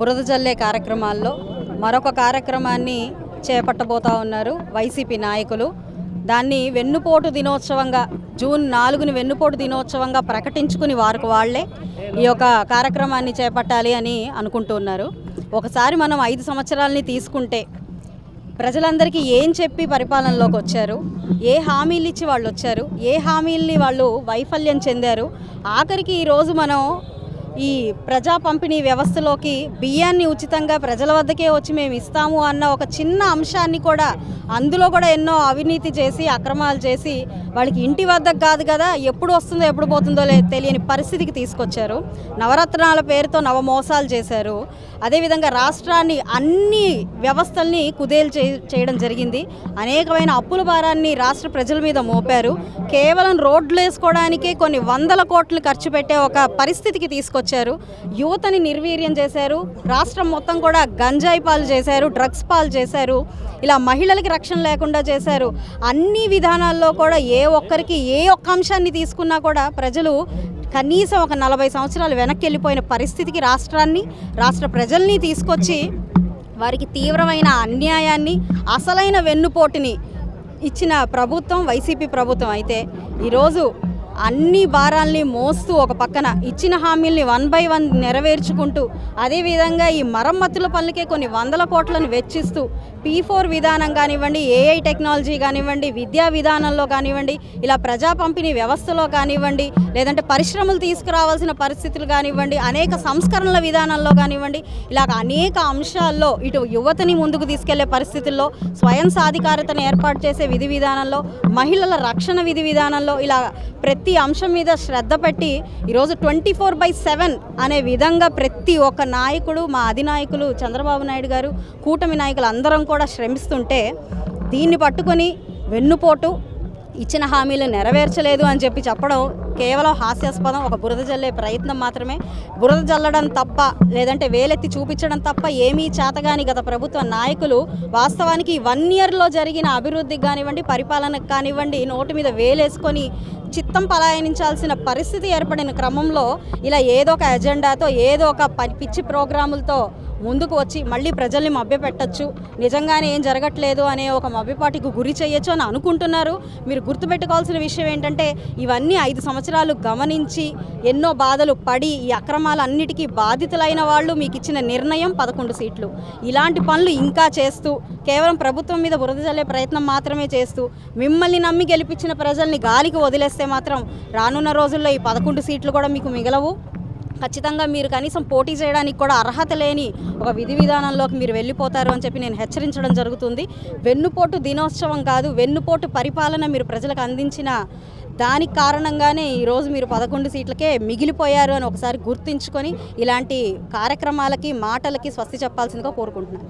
బురద జల్లే కార్యక్రమాల్లో మరొక కార్యక్రమాన్ని చేపట్టబోతా ఉన్నారు వైసీపీ నాయకులు. దాన్ని వెన్నుపోటు దినోత్సవంగా జూన్ నాలుగుని వెన్నుపోటు దినోత్సవంగా ప్రకటించుకుని వారికి వాళ్ళే ఈ యొక్క కార్యక్రమాన్ని చేపట్టాలి అని అనుకుంటున్నారు ఒకసారి మనం ఐదు సంవత్సరాలని తీసుకుంటే ప్రజలందరికీ ఏం చెప్పి పరిపాలనలోకి వచ్చారు? ఏ హామీలు ఇచ్చి వాళ్ళు వచ్చారు? ఏ హామీల్ని వాళ్ళు వైఫల్యం చెందారు? ఆఖరికి ఈరోజు మనం ఈ ప్రజా పంపిణీ వ్యవస్థలోకి బియ్యాన్ని ఉచితంగా ప్రజల వద్దకే వచ్చి మేము ఇస్తాము అన్న ఒక చిన్న అంశాన్ని కూడా అందులో కూడా ఎన్నో అవినీతి చేసి అక్రమాలు చేసి వాళ్ళకి ఇంటి వద్ద కాదు కదా ఎప్పుడు వస్తుందో ఎప్పుడు పోతుందో తెలియని పరిస్థితికి తీసుకొచ్చారు. నవరత్నాల పేరుతో నవమోసాలు చేశారు. అదేవిధంగా రాష్ట్రాన్ని అన్ని వ్యవస్థల్ని కుదేలు చే చేయడం జరిగింది. అనేకమైన అప్పుల భారాన్ని రాష్ట్ర ప్రజల మీద మోపారు. కేవలం రోడ్లు వేసుకోవడానికే కొన్ని వందల కోట్లు ఖర్చు పెట్టే ఒక పరిస్థితికి తీసుకొచ్చారు. యువతని నిర్వీర్యం చేశారు. రాష్ట్రం మొత్తం కూడా గంజాయి పాలు చేశారు డ్రగ్స్ పాలు చేశారు. ఇలా మహిళలకి రక్షణ లేకుండా చేశారు. అన్ని విధానాల్లో కూడా ఏ ఒక్కరికి ఏ ఒక్క అంశాన్ని తీసుకున్నా కూడా ప్రజలు కనీసం ఒక నలభై సంవత్సరాలు వెనక్కి వెళ్ళిపోయిన పరిస్థితికి రాష్ట్రాన్ని రాష్ట్ర ప్రజల్ని తీసుకొచ్చి వారికి తీవ్రమైన అన్యాయాన్ని అసలైన వెన్నుపోటుని ఇచ్చిన ప్రభుత్వం వైసీపీ ప్రభుత్వం అయితే ఈరోజు అన్ని భారాల్ని మోస్తూ ఒక పక్కన ఇచ్చిన హామీల్ని వన్ బై వన్ నెరవేర్చుకుంటూ అదేవిధంగా ఈ మరమ్మతుల పనులకే కొన్ని వందల కోట్లను వెచ్చిస్తూ పీ ఫోర్ విధానం కానివ్వండి ఏఐ టెక్నాలజీ కానివ్వండి విద్యా విధానంలో కానివ్వండి ఇలా ప్రజా పంపిణీ వ్యవస్థలో కానివ్వండి లేదంటే పరిశ్రమలు తీసుకురావాల్సిన పరిస్థితులు కానివ్వండి అనేక సంస్కరణల విధానాల్లో కానివ్వండి ఇలాగ అనేక అంశాల్లో ఇటు యువతని ముందుకు తీసుకెళ్ళే పరిస్థితుల్లో స్వయం సాధికారతను ఏర్పాటు చేసే విధి విధానంలో మహిళల రక్షణ విధి విధానంలో ఇలా ప్రతి అంశం మీద శ్రద్ధ పెట్టి ఈరోజు ట్వంటీ ఫోర్ బై సెవెన్ అనే విధంగా ప్రతి ఒక్క నాయకుడు మా అధినాయకులు చంద్రబాబు నాయుడు గారు కూటమి నాయకులు అందరం కూడా శ్రమిస్తుంటే దీన్ని పట్టుకొని వెన్నుపోటు ఇచ్చిన హామీలు నెరవేర్చలేదు అని చెప్పి చెప్పడం కేవలం హాస్యాస్పదం ఒక బురద జల్లే ప్రయత్నం మాత్రమే. బురద జల్లడం తప్ప లేదంటే వేలెత్తి చూపించడం తప్ప ఏమీ చేతగాని గత ప్రభుత్వ నాయకులు వాస్తవానికి వన్ ఇయర్లో జరిగిన అభివృద్ధికి కానివ్వండి పరిపాలనకు కానివ్వండి నోటు మీద వేలేసుకొని చిత్తం పలాయనించాల్సిన పరిస్థితి ఏర్పడిన క్రమంలో ఇలా ఏదో ఒక ఎజెండాతో ఏదో ఒక ప- పిచ్చి ప్రోగ్రాములతో ముందుకు వచ్చి మళ్ళీ ప్రజల్ని మభ్యపెట్టచ్చు. నిజంగానే ఏం జరగట్లేదు అనే ఒక మభ్యపాటికి గురి చేయొచ్చు అని అనుకుంటున్నారు. మీరు గుర్తుపెట్టుకోవాల్సిన విషయం ఏంటంటే ఇవన్నీ ఐదు సంవత్సరాలు గమనించి ఎన్నో బాధలు పడి ఈ అక్రమాలన్నిటికీ బాధితులైన వాళ్ళు మీకు ఇచ్చిన నిర్ణయం పదకొండు సీట్లు. ఇలాంటి పనులు ఇంకా చేస్తూ కేవలం ప్రభుత్వం మీద బురద ప్రయత్నం మాత్రమే చేస్తూ మిమ్మల్ని నమ్మి గెలిపించిన ప్రజల్ని గాలికి వదిలేస్తే మాత్రం రానున్న రోజుల్లో ఈ పదకొండు సీట్లు కూడా మీకు మిగలవు. ఖచ్చితంగా మీరు కనీసం పోటీ చేయడానికి కూడా అర్హత లేని ఒక విధి విధానంలోకి మీరు వెళ్ళిపోతారు అని చెప్పి నేను హెచ్చరించడం జరుగుతుంది. వెన్నుపోటు దినోత్సవం కాదు వెన్నుపోటు పరిపాలన మీరు ప్రజలకు అందించిన దానికి కారణంగానే ఈరోజు మీరు పదకొండు సీట్లకే మిగిలిపోయారు అని ఒకసారి గుర్తించుకొని ఇలాంటి కార్యక్రమాలకి మాటలకి స్వస్తి చెప్పాల్సిందిగా కోరుకుంటున్నాను.